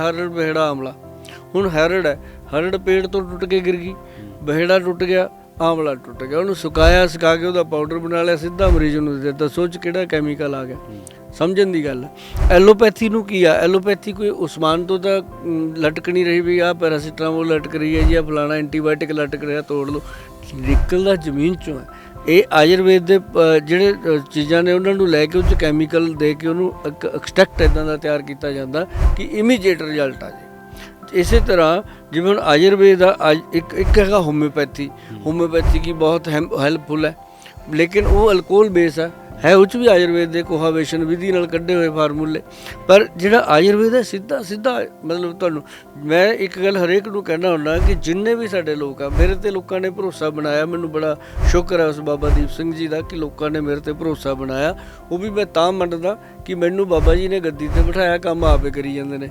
ਹਰੜ ਬਹਿੜਾ ਆਮਲਾ ਹੁਣ ਹਰੜ ਹੈ। ਹਰੜ ਪੇੜ ਤੋਂ ਟੁੱਟ ਕੇ ਗਿਰ ਗਈ। ਬਹਿੜਾ ਟੁੱਟ ਗਿਆ ਆਮਲਾ ਟੁੱਟ ਗਿਆ। ਉਹਨੂੰ ਸੁਕਾਇਆ, ਸੁਕਾ ਕੇ ਉਹਦਾ ਪਾਊਡਰ ਬਣਾ ਲਿਆ, ਸਿੱਧਾ ਮਰੀਜ਼ ਨੂੰ ਦੇ ਦਿੱਤਾ। ਸੋਚ ਕਿਹੜਾ ਕੈਮੀਕਲ ਆ ਗਿਆ। ਸਮਝਣ ਦੀ ਗੱਲ ਹੈ। ਐਲੋਪੈਥੀ ਨੂੰ ਕੀ ਆ? ਐਲੋਪੈਥੀ ਕੋਈ ਉਸਮਾਨ ਤੋਂ ਤਾਂ ਲਟਕ ਨਹੀਂ ਰਹੀ ਵੀ ਆ ਪੈਰਾਸੀਟਾਮੋਲ ਲਟਕ ਰਹੀ ਹੈ ਜੀ ਆ ਫਲਾਣਾ ਐਂਟੀਬਾਇਓਟਿਕ ਲਟਕ ਰਿਹਾ, ਤੋੜ ਲਓ। ਨਿਕਲਦਾ ਜ਼ਮੀਨ ਚੋਂ ਹੈ। ਇਹ ਆਯੁਰਵੇਦ ਦੇ ਜਿਹੜੇ ਚੀਜ਼ਾਂ ਨੇ ਉਹਨਾਂ ਨੂੰ ਲੈ ਕੇ ਉਹ ਚ ਕੈਮੀਕਲ ਦੇ ਕੇ ਉਹਨੂੰ ਐਕਸਟ੍ਰੈਕਟ ਇਦਾਂ ਦਾ ਤਿਆਰ ਕੀਤਾ ਜਾਂਦਾ ਕਿ ਇਮੀਡੀਏਟ ਰਿਜ਼ਲਟ ਆ ਜਾਏ। ਇਸੇ ਤਰ੍ਹਾਂ ਜਿਵੇਂ ਹੁਣ ਆਯੁਰਵੇਦ ਅੱਜ ਇੱਕ ਇੱਕ ਹੈਗਾ ਹੋਮਿਓਪੈਥੀ ਹੋਮਿਓਪੈਥੀ ਕੀ ਬਹੁਤ ਹੈਲਪਫੁਲ ਹੈ। ਲੇਕਿਨ ਉਹ ਅਲਕੋਹਲ ਬੇਸ ਹੈ ਹੈ ਉਹ 'ਚ ਵੀ ਆਯੁਰਵੇਦ ਦੇ ਕੋਹਾਵੇਸ਼ਨ ਵਿਧੀ ਨਾਲ ਕੱਢੇ ਹੋਏ ਫਾਰਮੂਲੇ। ਪਰ ਜਿਹੜਾ ਆਯੁਰਵੇਦ ਹੈ ਸਿੱਧਾ ਸਿੱਧਾ ਮਤਲਬ ਤੁਹਾਨੂੰ ਮੈਂ ਇੱਕ ਗੱਲ ਹਰੇਕ ਨੂੰ ਕਹਿਣਾ ਹੁੰਦਾ ਕਿ ਜਿੰਨੇ ਵੀ ਸਾਡੇ ਲੋਕ ਆ, ਮੇਰੇ ਤੇ ਲੋਕਾਂ ਨੇ ਭਰੋਸਾ ਬਣਾਇਆ, ਮੈਨੂੰ ਬੜਾ ਸ਼ੁਕਰ ਹੈ ਉਸ ਬਾਬਾ ਦੀਪ ਸਿੰਘ ਜੀ ਦਾ ਕਿ ਲੋਕਾਂ ਨੇ ਮੇਰੇ ਤੇ ਭਰੋਸਾ ਬਣਾਇਆ। ਉਹ ਵੀ ਮੈਂ ਤਾਂ ਮੰਨਦਾ ਕਿ ਮੈਨੂੰ ਬਾਬਾ ਜੀ ਨੇ ਗੱਦੀ ਤੇ ਬਿਠਾਇਆ, ਕੰਮ ਆਪੇ ਕਰੀ ਜਾਂਦੇ ਨੇ।